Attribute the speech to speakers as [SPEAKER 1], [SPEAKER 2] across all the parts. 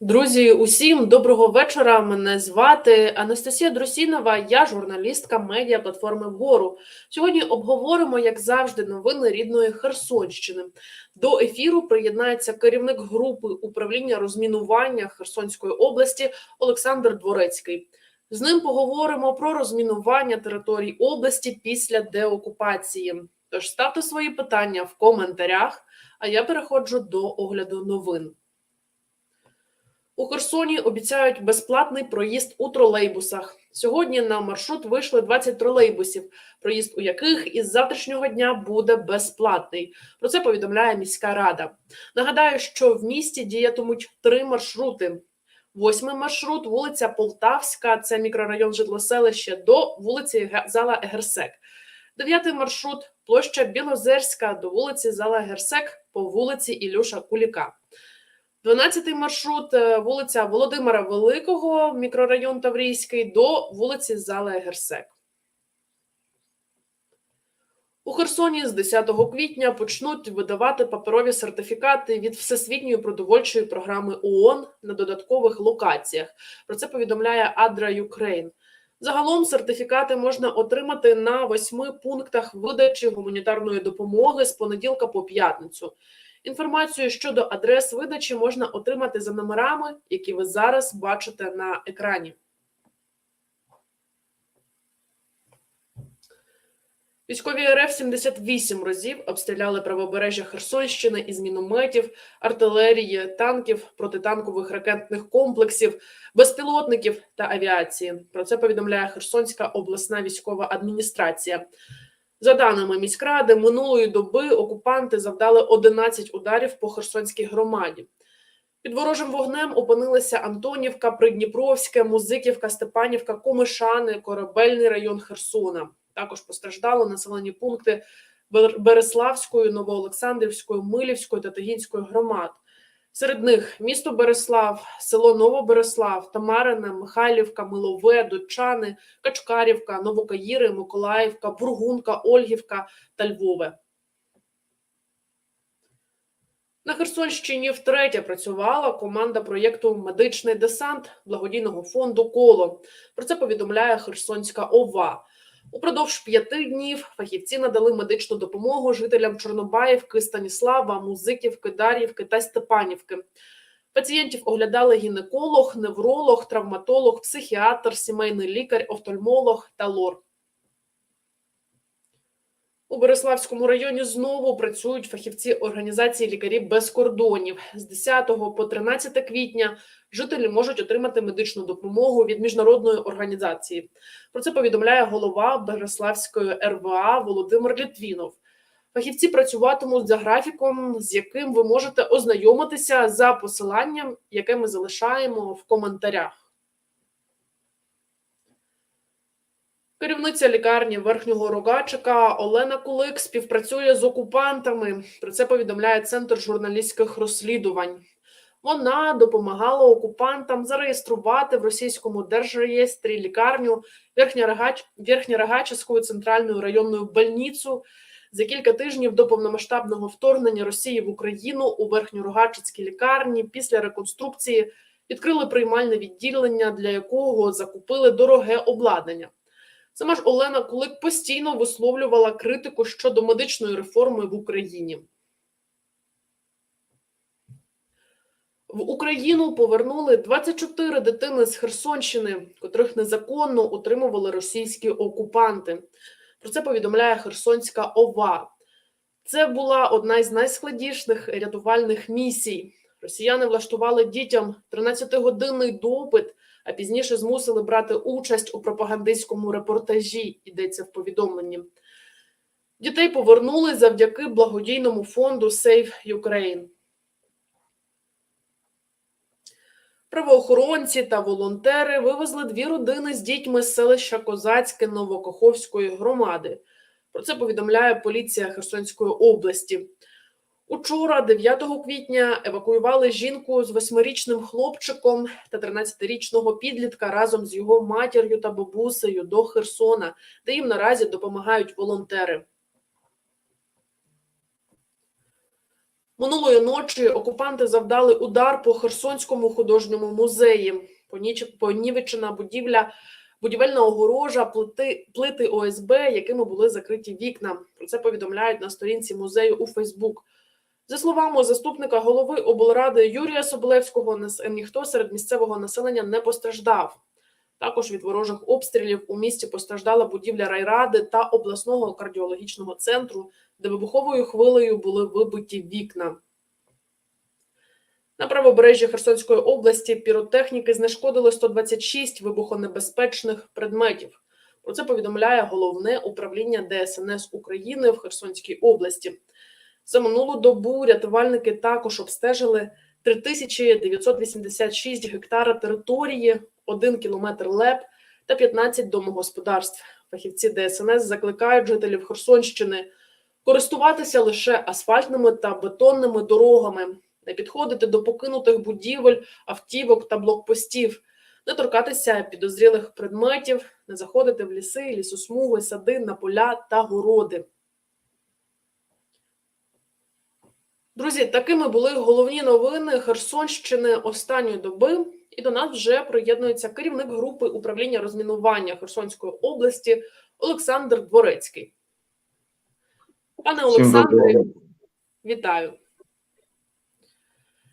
[SPEAKER 1] Друзі, усім доброго вечора. Мене звати Анастасія Друсінова. Я журналістка медіа платформи Бору. Сьогодні обговоримо, як завжди, новини рідної Херсонщини. До ефіру приєднається керівник групи управління розмінування Херсонської області Олександр Дворецький. З ним поговоримо про розмінування територій області після деокупації. Тож ставте свої питання в коментарях. А я переходжу до огляду новин. У Херсоні обіцяють безплатний проїзд у тролейбусах. Сьогодні на маршрут вийшли 20 тролейбусів, проїзд у яких із завтрашнього дня буде безплатний. Про це повідомляє міська рада. Нагадаю, що в місті діятимуть три маршрути. Восьмий маршрут вулиця Полтавська, це мікрорайон житлоселище, до вулиці Зала Герсек. Дев'ятий маршрут площа Білозерська до вулиці Зала Герсек по вулиці Ілюша Куліка. 12-й маршрут е, вулиця Володимира Великого, мікрорайон Таврійський, до вулиці Зала Герсек. У Херсоні з 10 квітня почнуть видавати паперові сертифікати від Всесвітньої продовольчої програми ООН на додаткових локаціях. Про це повідомляє Адра Юкрейн. Загалом сертифікати можна отримати на восьми пунктах видачі гуманітарної допомоги з понеділка по п'ятницю. Інформацію щодо адрес видачі можна отримати за номерами, які ви зараз бачите на екрані. Військові РФ 78 разів обстріляли правобережжя Херсонщини із мінометів, артилерії, танків, протитанкових ракетних комплексів, безпілотників та авіації. Про це повідомляє Херсонська обласна військова адміністрація. За даними міськради, минулої доби окупанти завдали 11 ударів по Херсонській громаді. Під ворожим вогнем опинилися Антонівка, Придніпровське, Музиківка, Степанівка, Комишани, Корабельний район Херсона. Також постраждали населені пункти Береславської, Новоолександрівської, Милівської та Тагінської громад. Серед них місто Береслав, село Новобереслав, Тамарине, Михайлівка, Милове, Дочани, Качкарівка, Новокаїри, Миколаївка, Бургунка, Ольгівка та Львове. На Херсонщині втретє працювала команда проєкту Медичний десант благодійного фонду Коло. Про це повідомляє Херсонська ОВА. Упродовж п'яти днів фахівці надали медичну допомогу жителям Чорнобаївки, Станіслава, Музиківки, Дар'ївки та Степанівки. Пацієнтів оглядали гінеколог, невролог, травматолог, психіатр, сімейний лікар, офтальмолог та лор. У Береславському районі знову працюють фахівці організації лікарів без кордонів. З 10 по 13 квітня жителі можуть отримати медичну допомогу від міжнародної організації. Про це повідомляє голова Береславської РВА Володимир Літвінов. Фахівці працюватимуть за графіком, з яким ви можете ознайомитися за посиланням, яке ми залишаємо в коментарях. Керівниця лікарні верхнього рогачика Олена Кулик співпрацює з окупантами. Про це повідомляє центр журналістських розслідувань. Вона допомагала окупантам зареєструвати в російському держреєстрі лікарню Верхньорогачівську центральну районну больницю. За кілька тижнів до повномасштабного вторгнення Росії в Україну у верхньорогачицькій лікарні після реконструкції відкрили приймальне відділення, для якого закупили дороге обладнання. Сама ж Олена Кулик постійно висловлювала критику щодо медичної реформи в Україні. В Україну повернули 24 дитини з Херсонщини, котрих незаконно утримували російські окупанти. Про це повідомляє Херсонська ОВА. Це була одна із найскладніших рятувальних місій. Росіяни влаштували дітям 13-годинний допит а пізніше змусили брати участь у пропагандистському репортажі. Йдеться в повідомленні. Дітей повернули завдяки благодійному фонду Save Ukraine. Правоохоронці та волонтери вивезли дві родини з дітьми з селища Козацьке Новокоховської громади. Про це повідомляє поліція Херсонської області. Учора, 9 квітня, евакуювали жінку з восьмирічним хлопчиком та 13-річного підлітка разом з його матір'ю та бабусею до Херсона, де їм наразі допомагають волонтери. Минулої ночі окупанти завдали удар по Херсонському художньому музеї. Понівечена будівля, будівельна огорожа, плити, плити ОСБ, якими були закриті вікна. Про це повідомляють на сторінці музею у Фейсбук. За словами заступника голови облради Юрія Соболевського, нас- ніхто серед місцевого населення не постраждав. Також від ворожих обстрілів у місті постраждала будівля райради та обласного кардіологічного центру, де вибуховою хвилею були вибиті вікна. На правобережжі Херсонської області піротехніки знешкодили 126 вибухонебезпечних предметів. Про це повідомляє головне управління ДСНС України в Херсонській області. За минулу добу рятувальники також обстежили 3986 гектара території, 1 кілометр ЛЕП та 15 домогосподарств. Фахівці ДСНС закликають жителів Херсонщини користуватися лише асфальтними та бетонними дорогами, не підходити до покинутих будівель, автівок та блокпостів, не торкатися підозрілих предметів, не заходити в ліси, лісосмуги, сади, на поля та городи. Друзі, такими були головні новини Херсонщини останньої доби. І до нас вже приєднується керівник групи управління розмінування Херсонської області Олександр Дворецький. Пане Олександре, вітаю.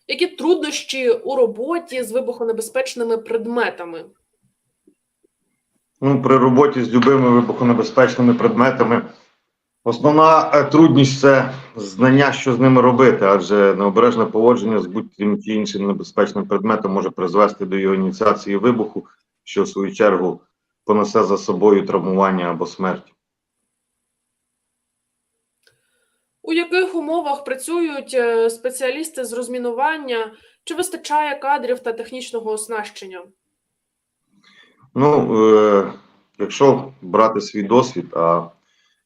[SPEAKER 1] Які труднощі у роботі з вибухонебезпечними предметами?
[SPEAKER 2] Ну, при роботі з любими вибухонебезпечними предметами основна е, трудність це знання, що з ними робити, адже необережне поводження з будь-яким чи іншим небезпечним предметом може призвести до його ініціації вибуху, що в свою чергу понесе за собою травмування або смерть.
[SPEAKER 1] У яких умовах працюють е, спеціалісти з розмінування? Чи вистачає кадрів та технічного оснащення?
[SPEAKER 2] Ну, е, якщо брати свій досвід, а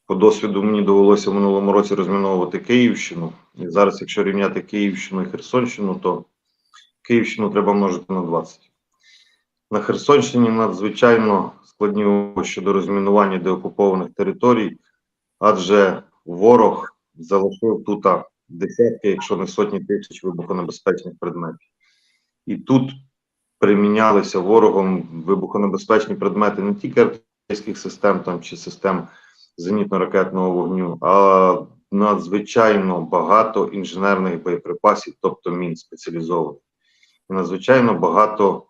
[SPEAKER 2] по досвіду мені довелося в минулому році розміновувати Київщину. І зараз, якщо рівняти Київщину і Херсонщину, то Київщину треба множити на 20. На Херсонщині надзвичайно складні умови щодо розмінування деокупованих територій, адже ворог залишив тут десятки, якщо не сотні тисяч вибухонебезпечних предметів. І тут примінялися ворогом вибухонебезпечні предмети не тільки артилерійських систем там, чи систем зенітно-ракетного вогню, а надзвичайно багато інженерних боєприпасів, тобто мін спеціалізованих. І надзвичайно багато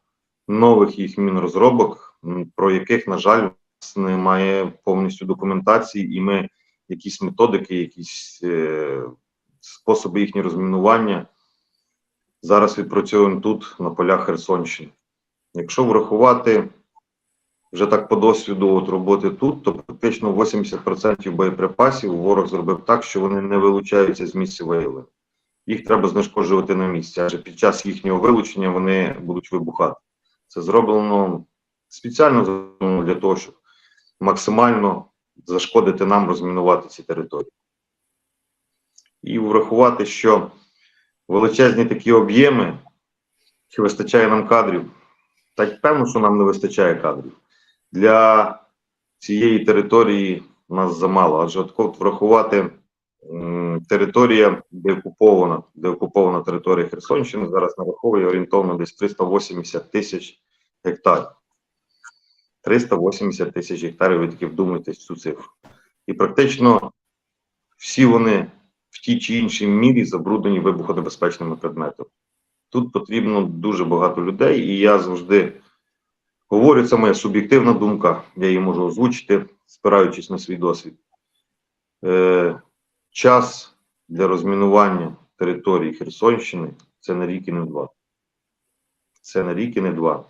[SPEAKER 2] нових їх мінрозробок, про яких, на жаль, немає повністю документації, і ми якісь методики, якісь е, способи їхнього розмінування зараз відпрацьовуємо тут, на полях Херсонщини. Якщо врахувати вже так по досвіду от роботи тут, то практично 80% боєприпасів ворог зробив так, що вони не вилучаються з місця виявлення. Їх треба знешкоджувати на місці, адже під час їхнього вилучення вони будуть вибухати. Це зроблено спеціально для того, щоб максимально зашкодити нам розмінувати ці території. І врахувати, що величезні такі об'єми, чи вистачає нам кадрів? Так певно, що нам не вистачає кадрів. Для цієї території нас замало, адже от врахувати територія, де окупована, де окупована територія Херсонщини, зараз нараховує орієнтовно десь 380 тисяч гектарів. 380 тисяч гектарів, ви тільки вдумайтесь в цю цифру. І практично всі вони в тій чи іншій мірі забруднені вибухонебезпечними предметами. Тут потрібно дуже багато людей, і я завжди говорю, це моя суб'єктивна думка, я її можу озвучити, спираючись на свій досвід. Е, час для розмінування території Херсонщини це на рік і не два. Це на рік і не два.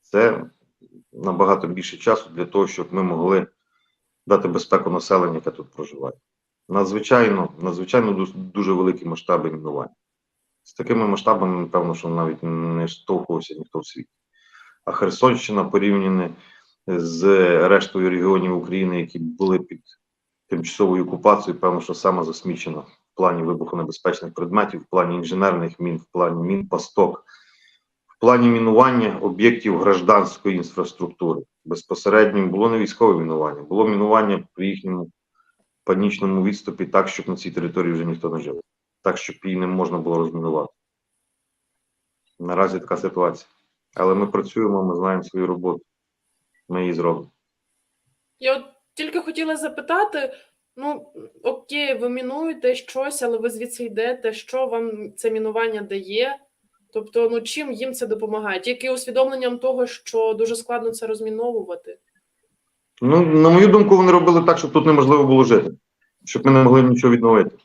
[SPEAKER 2] Це набагато більше часу для того, щоб ми могли дати безпеку населенню, яке тут проживає надзвичайно, надзвичайно дуже великі масштаби мінування. З такими масштабами, напевно, що навіть не штовхувався ніхто в світі. А Херсонщина порівняно з рештою регіонів України, які були під тимчасовою окупацією, певно, що саме засмічена в плані вибухонебезпечних предметів, в плані інженерних мін, в плані мін пасток, в плані мінування об'єктів гражданської інфраструктури. Безпосередньо було не військове мінування, було мінування при їхньому панічному відступі так, щоб на цій території вже ніхто не жив. так, щоб її не можна було розмінувати. Наразі така ситуація. Але ми працюємо, ми знаємо свою роботу. Ми її зробимо.
[SPEAKER 1] Я от тільки хотіла запитати: ну, окей, ви мінуєте щось, але ви звідси йдете, що вам це мінування дає? Тобто, ну чим їм це допомагає? Тільки усвідомленням того, що дуже складно це розміновувати.
[SPEAKER 2] Ну, на мою думку, вони робили так, щоб тут неможливо було жити, щоб ми не могли нічого відновити.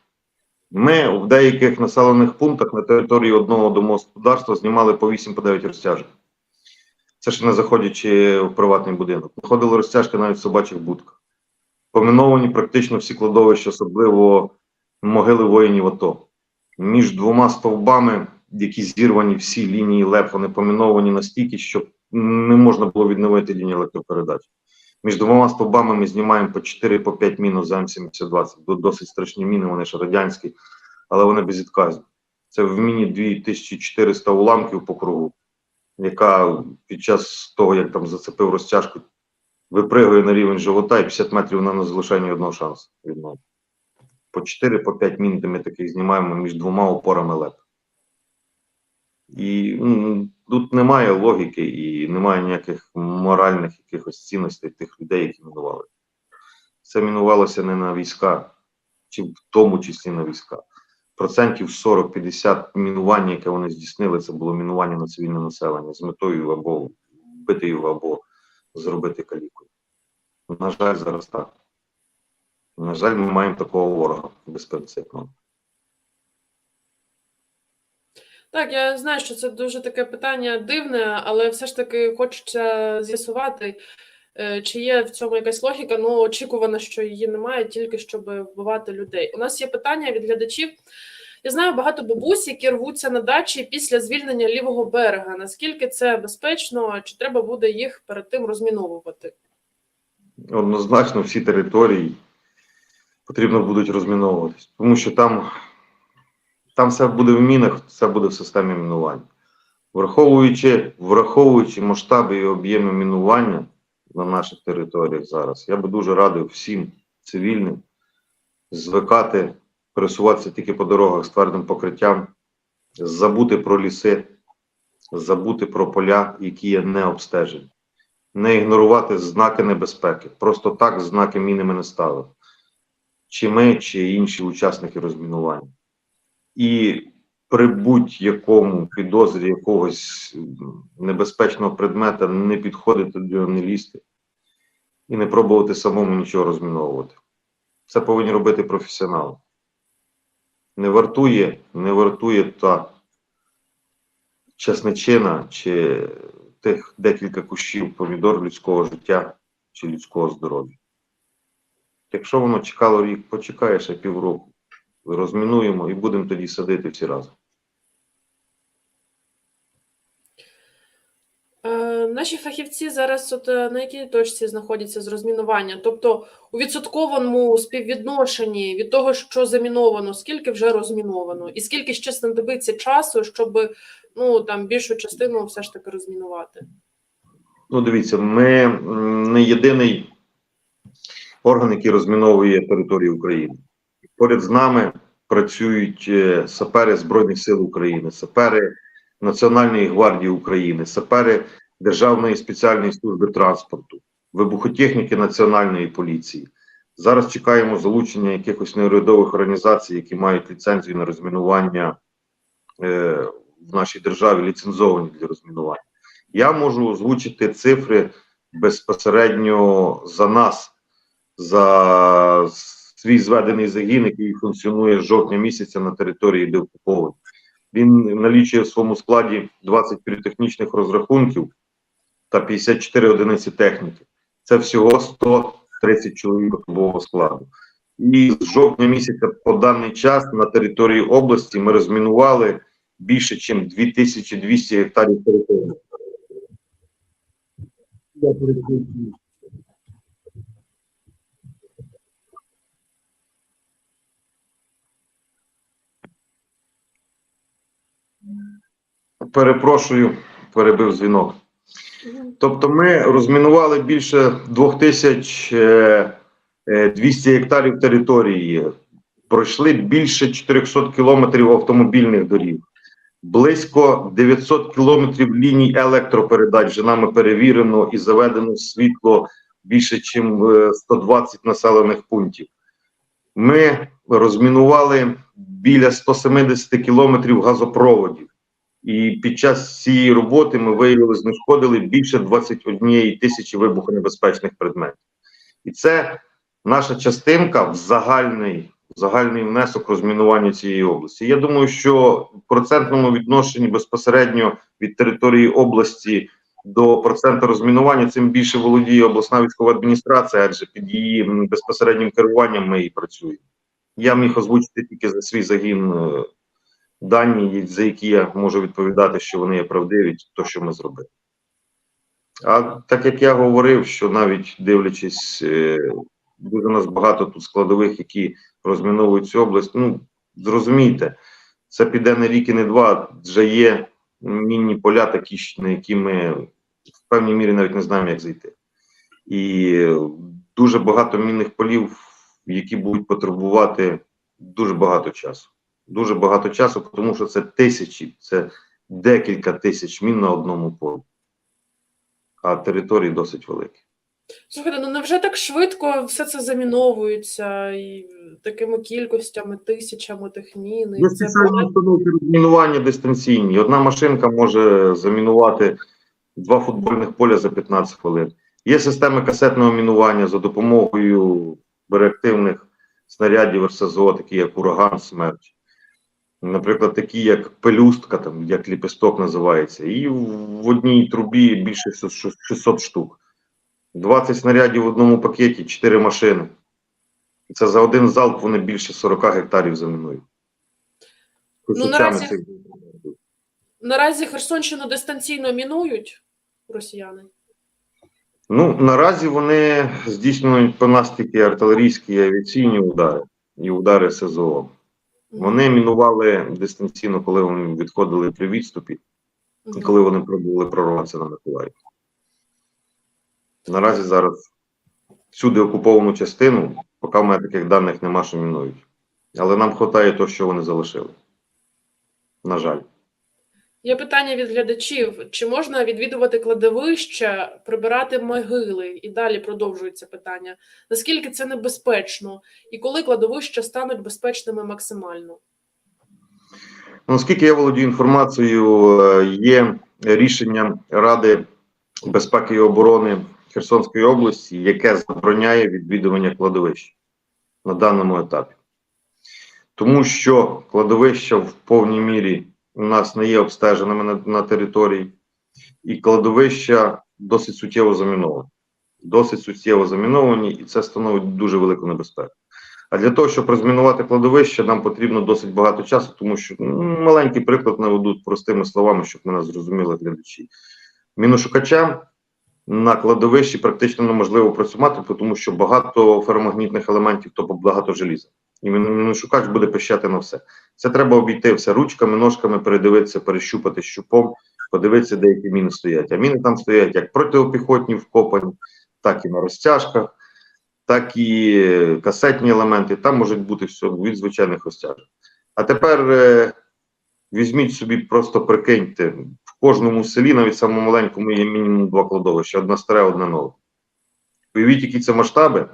[SPEAKER 2] Ми в деяких населених пунктах на території одного домогосподарства знімали по 8 по 9 розтяжок. Це ще не заходячи в приватний будинок. Знаходили розтяжки навіть в собачих будках. Поміновані практично всі кладовища, особливо могили воїнів АТО. Між двома стовбами, які зірвані всі лінії ЛЕП, вони поміновані настільки, що не можна було відновити лінії електропередач. Між двома стовбами ми знімаємо по 4 по 5 мін з М-7020. Ду- Досить страшні міни, вони ж радянські, але вони безвідказні. Це в міні 2400 уламків по кругу, яка під час того, як там зацепив розтяжку, випригує на рівень живота і 50 метрів вона не залишає ні одного шансу відновити. По 4 по 5 мін, де ми таких знімаємо між двома опорами ЛЕП. І м, тут немає логіки і немає ніяких моральних якихось цінностей тих людей, які мінували. Це мінувалося не на війська, чи в тому числі на війська. Процентів 40-50 мінування, яке вони здійснили, це було мінування на цивільне населення з метою або вбити його, або зробити калікою. На жаль, зараз так. На жаль, ми маємо такого ворога безпринципного.
[SPEAKER 1] Так, я знаю, що це дуже таке питання дивне, але все ж таки хочеться з'ясувати, чи є в цьому якась логіка. Ну, очікувано, що її немає, тільки щоб вбивати людей. У нас є питання від глядачів. Я знаю багато бабусь, які рвуться на дачі після звільнення лівого берега. Наскільки це безпечно, чи треба буде їх перед тим розміновувати?
[SPEAKER 2] однозначно всі території потрібно будуть розміновуватись, тому що там, там все буде в мінах, все буде в системі мінування. Враховуючи, враховуючи масштаби і об'єми мінування на наших територіях зараз, я би дуже радив всім цивільним звикати пересуватися тільки по дорогах з твердим покриттям, забути про ліси, забути про поля, які є не обстежені не ігнорувати знаки небезпеки. Просто так знаки міни ми не ставили. Чи ми, чи інші учасники розмінування. І при будь-якому підозрі якогось небезпечного предмета не підходити до нього, не лізти і не пробувати самому нічого розміновувати. Це повинні робити професіонали. Не вартує, не вартує та чесничина чи тих декілька кущів помідор людського життя чи людського здоров'я. Якщо воно чекало рік, почекає ще півроку. Розмінуємо і будемо тоді садити всі разом.
[SPEAKER 1] Е, наші фахівці зараз от, е, на якій точці знаходяться з розмінування? Тобто у відсотковому співвідношенні від того, що заміновано, скільки вже розміновано, і скільки ще знадобиться часу, щоб ну там більшу частину все ж таки розмінувати?
[SPEAKER 2] Ну, дивіться, ми не єдиний орган, який розміновує територію України. Поряд з нами працюють е, сапери Збройних сил України, сапери Національної гвардії України, сапери Державної спеціальної служби транспорту, вибухотехніки Національної поліції. Зараз чекаємо залучення якихось неурядових організацій, які мають ліцензію на розмінування е, в нашій державі, ліцензовані для розмінування. Я можу озвучити цифри безпосередньо за нас, за свій зведений загін, який функціонує з жовтня місяця на території, де окуповані. Він налічує в своєму складі 20 піротехнічних розрахунків та 54 одиниці техніки. Це всього 130 чоловік особового складу. І з жовтня місяця по даний час на території області ми розмінували більше, ніж 2200 гектарів території. Перепрошую. Перебив дзвінок. Тобто ми розмінували більше 2200 гектарів території. пройшли більше 400 кілометрів автомобільних доріг, близько 900 кілометрів ліній електропередач вже нами перевірено і заведено світло більше, ніж 120 населених пунктів. Ми розмінували біля 170 кілометрів газопроводів. І під час цієї роботи ми виявили, знешкодили більше 21 тисячі вибухонебезпечних предметів. І це наша частинка в загальний, загальний внесок розмінування цієї області. Я думаю, що в процентному відношенні безпосередньо від території області до проценту розмінування цим більше володіє обласна військова адміністрація, адже під її безпосереднім керуванням ми і працюємо. Я міг озвучити тільки за свій загін е, дані, за які я можу відповідати, що вони є правдиві, то, що ми зробили. А так як я говорив, що навіть дивлячись, е, дуже у нас багато тут складових, які розміновують цю область, ну зрозумійте, це піде не рік і не два, вже є мінні поля такі, на які ми в певній мірі навіть не знаємо, як зайти. І дуже багато мінних полів, які будуть потребувати дуже багато часу. Дуже багато часу, тому що це тисячі, це декілька тисяч мін на одному полі. А території досить великі.
[SPEAKER 1] Слухайте, ну невже так швидко все це заміновується і такими кількостями, тисячами тих мін?
[SPEAKER 2] Є спеціальні установки розмінування дистанційні. Одна машинка може замінувати два футбольних поля за 15 хвилин. Є системи касетного мінування за допомогою реактивних снарядів РСЗО, такі як ураган, смерч. Наприклад, такі як пелюстка, там, як ліпісток називається, і в одній трубі більше 600 штук. 20 снарядів в одному пакеті, 4 машини. Це за один залп вони більше 40 гектарів замінують. Тисячами
[SPEAKER 1] наразі-
[SPEAKER 2] цих-
[SPEAKER 1] Наразі Херсонщину дистанційно мінують росіяни.
[SPEAKER 2] Ну, наразі вони здійснюють по нас тільки артилерійські і авіаційні удари і удари СЗО. Вони мінували дистанційно, коли вони відходили при відступі, і коли вони пробували прорватися на Миколаїв. Наразі зараз всюди окуповану частину, поки в мене таких даних нема, що мінують. Але нам вистачає того, що вони залишили. На жаль.
[SPEAKER 1] Є питання від глядачів: чи можна відвідувати кладовища, прибирати могили? І далі продовжується питання: наскільки це небезпечно, і коли кладовища стануть безпечними максимально?
[SPEAKER 2] Ну, Наскільки я володію інформацією, е, є рішення Ради безпеки і оборони Херсонської області, яке забороняє відвідування кладовищ на даному етапі. Тому що кладовища в повній мірі у нас не є обстеженими на, на території, і кладовища досить суттєво заміновані. Досить суттєво заміновані, і це становить дуже велику небезпеку. А для того, щоб розмінувати кладовище, нам потрібно досить багато часу, тому що ну, маленький приклад наведуть простими словами, щоб мене зрозуміли глядачі. Міношукачам на кладовищі практично неможливо працювати, тому що багато феромагнітних елементів, тобто багато желіза. І мін- міношукач буде пищати на все. Це треба обійти все ручками, ножками, передивитися, перещупати щупом, подивитися, де які міни стоять. А міни там стоять як протипіхотні вкопані, так і на розтяжках так і касетні елементи, там можуть бути все від звичайних розтяжок. А тепер е, візьміть собі, просто прикиньте, в кожному селі, навіть самому маленькому, є мінімум два кладовища: одна старе, одна нове. Уявіть, які це масштаби,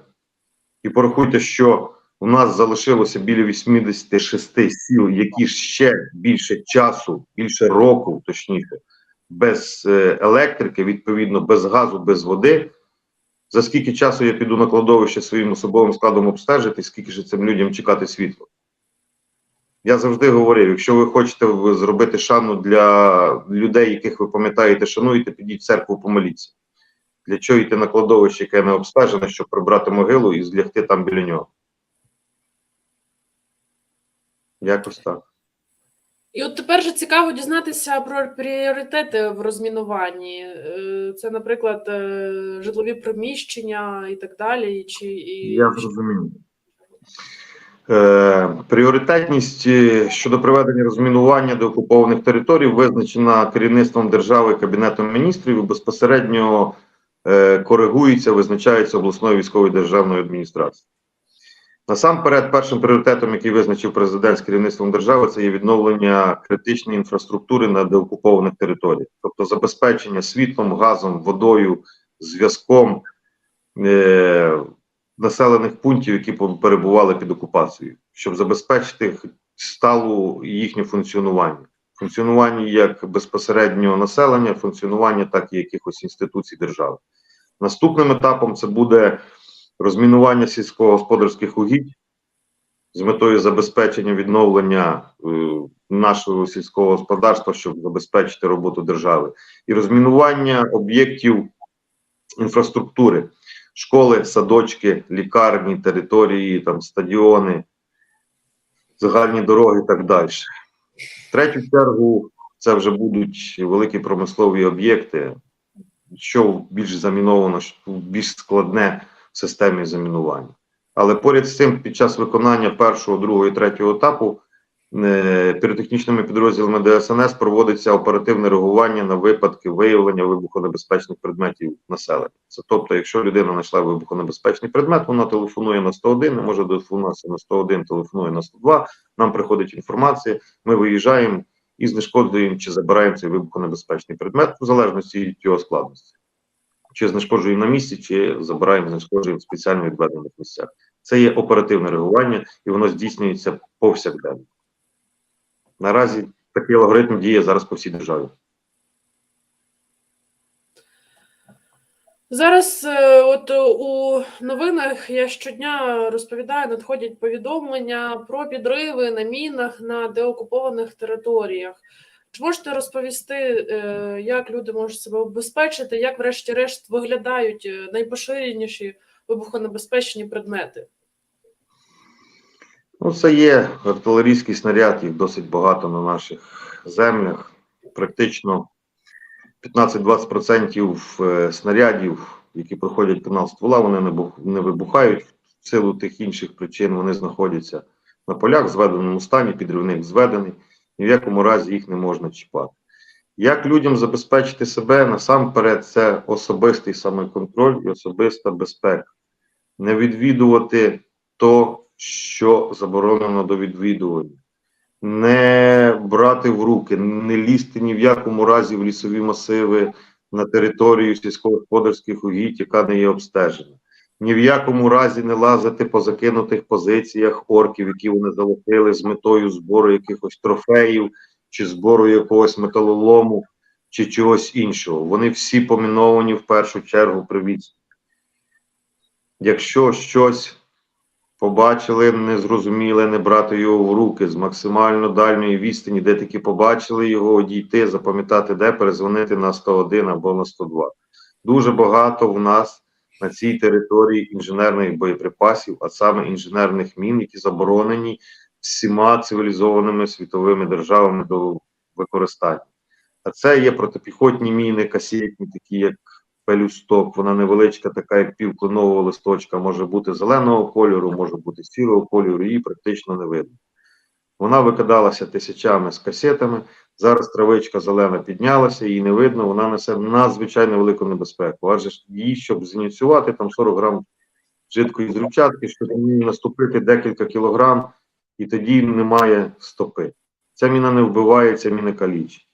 [SPEAKER 2] і порахуйте, що у нас залишилося біля 86 сіл, які ще більше часу, більше року, точніше, без е, електрики, відповідно, без газу, без води. За скільки часу я піду на кладовище своїм особовим складом обстежити, скільки ж цим людям чекати світло? Я завжди говорив: якщо ви хочете зробити шану для людей, яких ви пам'ятаєте, шануєте, підіть в церкву, помоліться. Для чого йти на кладовище, яке не обстежене, щоб прибрати могилу і злягти там біля нього? Якось так.
[SPEAKER 1] І от тепер же цікаво дізнатися про пріоритети в розмінуванні. Е, Це, наприклад, е, житлові приміщення і так далі. Чи і
[SPEAKER 2] Я зрозумів. Е, пріоритетність щодо проведення розмінування до окупованих територій визначена керівництвом держави Кабінетом міністрів і безпосередньо коригується, визначається обласною військовою державною адміністрацією. Насамперед, першим пріоритетом, який визначив президент з керівництвом держави, це є відновлення критичної інфраструктури на деокупованих територіях, тобто забезпечення світлом, газом, водою, зв'язком е- населених пунктів, які перебували під окупацією, щоб забезпечити сталу їхнє функціонування. Функціонування як безпосереднього населення, функціонування, так і якихось інституцій держави. Наступним етапом це буде розмінування сільськогосподарських угідь з метою забезпечення відновлення е, нашого сільського господарства, щоб забезпечити роботу держави, і розмінування об'єктів інфраструктури, школи, садочки, лікарні, території, там стадіони, загальні дороги і так далі. В третю чергу це вже будуть великі промислові об'єкти, що більш заміновано, більш складне системі замінування. Але поряд з цим, під час виконання першого, другого і третього етапу е, піротехнічними підрозділами ДСНС проводиться оперативне реагування на випадки виявлення вибухонебезпечних предметів населення. Це тобто, якщо людина знайшла вибухонебезпечний предмет, вона телефонує на 101, не може телефонуватися на 101, телефонує на 102, нам приходить інформація, ми виїжджаємо і знешкоджуємо чи забираємо цей вибухонебезпечний предмет в залежності від його складності. Чи знешкоджуємо на місці, чи забираємо, знешкоджуємо в спеціально відведених місцях. Це є оперативне реагування, і воно здійснюється повсякденно. Наразі такий алгоритм діє зараз по всій державі.
[SPEAKER 1] Зараз, е, от е, у новинах я щодня розповідаю, надходять повідомлення про підриви на мінах на деокупованих територіях. Чи можете розповісти, е, як люди можуть себе обезпечити, як, врешті-решт, виглядають е, найпоширеніші вибухонебезпечні предмети?
[SPEAKER 2] Ну, це є артилерійський снаряд, їх досить багато на наших землях. Практично 15-20% е, снарядів, які проходять канал ствола, вони не вибухають. В силу тих інших причин вони знаходяться на полях зведеному стані, підривник зведений, ні в якому разі їх не можна чіпати. Як людям забезпечити себе? Насамперед, це особистий самоконтроль і особиста безпека. Не відвідувати то, що заборонено до відвідування не брати в руки, не лізти ні в якому разі в лісові масиви на територію сільськогосподарських угідь, яка не є обстежена. Ні в якому разі не лазити по закинутих позиціях орків, які вони залишили з метою збору якихось трофеїв, чи збору якогось металолому, чи чогось іншого. Вони всі поміновані в першу чергу при відстані. Якщо щось побачили, не зрозуміли, не брати його в руки з максимально дальньої відстані, де таки побачили його, одійти, запам'ятати, де перезвонити на 101 або на 102. Дуже багато в нас на цій території інженерних боєприпасів, а саме інженерних мін, які заборонені всіма цивілізованими світовими державами до використання. А це є протипіхотні міни, касетні, такі як пелюсток, вона невеличка, така як півклинового листочка, може бути зеленого кольору, може бути сірого кольору, її практично не видно. Вона викидалася тисячами з касетами. Зараз травичка зелена піднялася, її не видно, вона несе надзвичайно велику небезпеку. Адже її, щоб зініціювати, там 40 грам жидкої зручатки, щоб на наступити декілька кілограм, і тоді немає стопи. Ця міна не вбиває, ця міна калічить.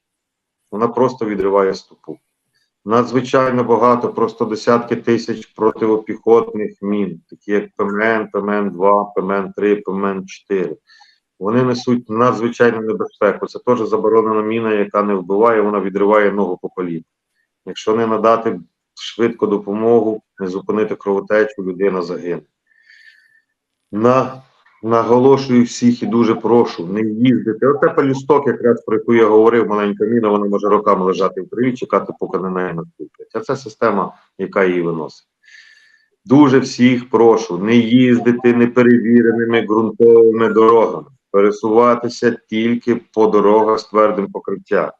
[SPEAKER 2] Вона просто відриває стопу надзвичайно багато, просто десятки тисяч протипіхотних мін, такі як ПМН, ПМН-2, ПМН-3, ПМН-4. Вони несуть надзвичайну небезпеку. Це теж заборонена міна, яка не вбиває, вона відриває ногу по коліну. Якщо не надати швидко допомогу, не зупинити кровотечу, людина загине. На Наголошую всіх і дуже прошу не їздити. Оце пелюсток, якраз про яку я говорив, маленька міна, вона може роками лежати в траві, чекати, поки на неї наступлять. А це система, яка її виносить. Дуже всіх прошу не їздити неперевіреними ґрунтовими дорогами, пересуватися тільки по дорогах з твердим покриттям.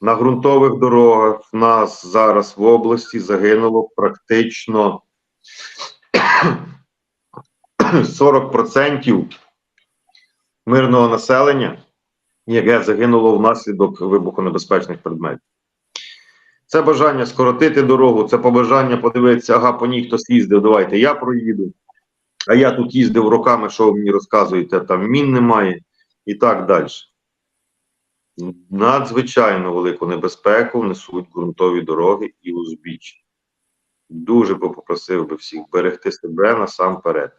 [SPEAKER 2] На ґрунтових дорогах в нас зараз в області загинуло практично 40% мирного населення, яке загинуло внаслідок вибухонебезпечних предметів. Це бажання скоротити дорогу, це побажання подивитися, ага, по ній хтось їздив, давайте я проїду. А я тут їздив роками, що ви мені розказуєте, там мін немає і так далі. Надзвичайно велику небезпеку несуть ґрунтові дороги і узбіччя. Дуже би попросив би всіх берегти себе насамперед.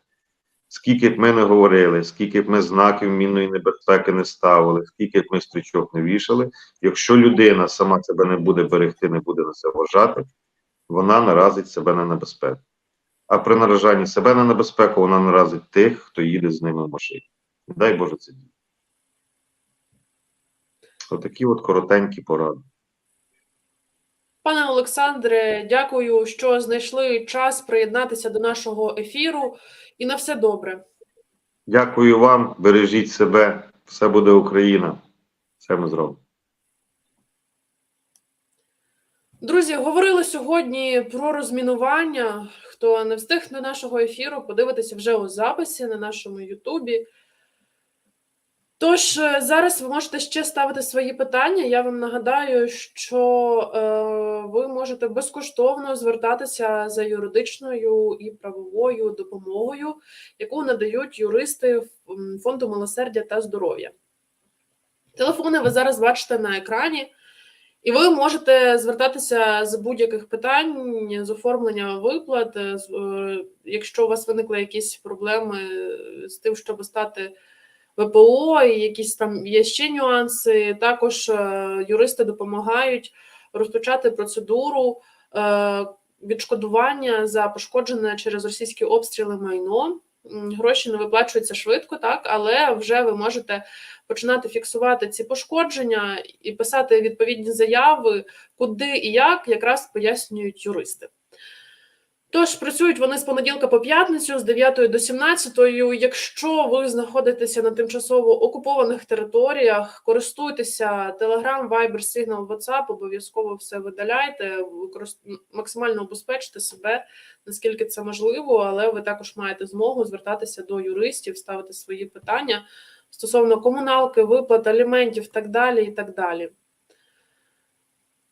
[SPEAKER 2] Скільки б ми не говорили, скільки б ми знаків мінної небезпеки не ставили, скільки б ми стрічок не вішали, якщо людина сама себе не буде берегти, не буде на це вважати, вона наразить себе на небезпеку. А при наражанні себе на небезпеку вона наразить тих, хто їде з ними в машині. Не Дай Боже це діє. Отакі от коротенькі поради.
[SPEAKER 1] Пане Олександре, дякую, що знайшли час приєднатися до нашого ефіру. І на все добре.
[SPEAKER 2] Дякую вам, бережіть себе, все буде Україна. Все ми зробимо.
[SPEAKER 1] Друзі, говорили сьогодні про розмінування. Хто не встиг до нашого ефіру, подивитися вже у записі на нашому Ютубі. Тож е, зараз ви можете ще ставити свої питання. Я вам нагадаю, що е, ви можете безкоштовно звертатися за юридичною і правовою допомогою, яку надають юристи фонду милосердя та здоров'я. Телефони ви зараз бачите на екрані. І ви можете звертатися з будь-яких питань з оформлення виплат, е, е, якщо у вас виникли якісь проблеми з тим, щоб стати ВПО, і якісь там є ще нюанси. Також е, юристи допомагають розпочати процедуру е, відшкодування за пошкоджене через російські обстріли майно. Гроші не виплачуються швидко, так, але вже ви можете починати фіксувати ці пошкодження і писати відповідні заяви, куди і як якраз пояснюють юристи. Тож працюють вони з понеділка по п'ятницю, з 9 до 17. Якщо ви знаходитеся на тимчасово окупованих територіях, користуйтеся Telegram, Viber, Signal, WhatsApp, обов'язково все видаляйте, максимально обезпечте себе, наскільки це можливо, але ви також маєте змогу звертатися до юристів, ставити свої питання стосовно комуналки, виплат, аліментів, так далі і так далі.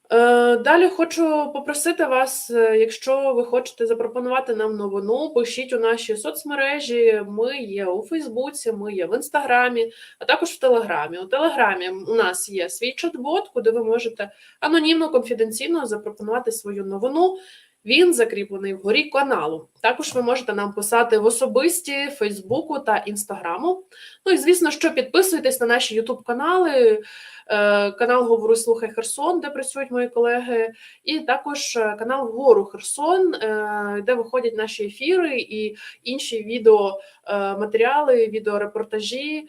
[SPEAKER 1] Е, Далі хочу попросити вас, е, якщо ви хочете запропонувати нам новину, пишіть у наші соцмережі. Ми є у Фейсбуці, ми є в Інстаграмі, а також в Телеграмі. У Телеграмі у нас є свій чат-бот, куди ви можете анонімно, конфіденційно запропонувати свою новину. Він закріплений вгорі каналу. Також ви можете нам писати в особисті Фейсбуку та Інстаграму. Ну і звісно, що підписуйтесь на наші Ютуб канали. Е, канал Говори Слухай Херсон, де працюють мої колеги, і також е, канал Вгору Херсон, е, де виходять наші ефіри і інші відеоматеріали, відеорепортажі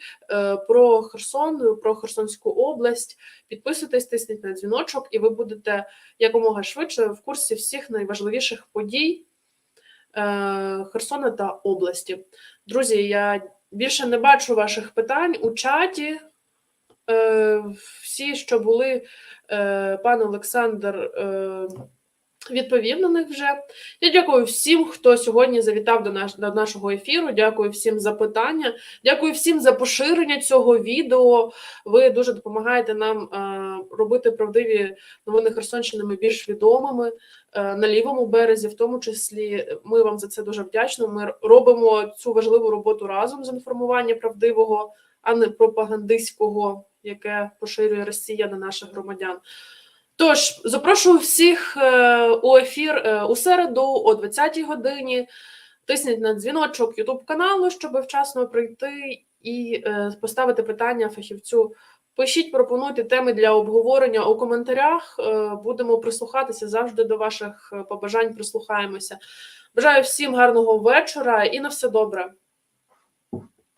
[SPEAKER 1] про Херсон, про Херсонську область. Підписуйтесь, тисніть на дзвіночок, і ви будете якомога швидше в курсі всіх найважливіших подій Херсона та області. Друзі, я більше не бачу ваших питань у чаті. Е, всі, що були, е, пан Олександр е, відповів на них вже. Я дякую всім, хто сьогодні завітав до, наш, до нашого ефіру. Дякую всім за питання. Дякую всім за поширення цього відео. Ви дуже допомагаєте нам робити правдиві новини Херсонщини більш відомими на лівому березі, в тому числі. Ми вам за це дуже вдячні. Ми робимо цю важливу роботу разом з інформування правдивого, а не пропагандистського яке поширює Росія на наших громадян. Тож запрошую всіх е, у ефір е, у середу о 20-й годині. Тисніть на дзвіночок Ютуб каналу, щоб вчасно прийти і е, поставити питання фахівцю. Пишіть, пропонуйте теми для обговорення у коментарях. Будемо прислухатися завжди до ваших побажань. Прислухаємося. Бажаю всім гарного вечора і на все добре.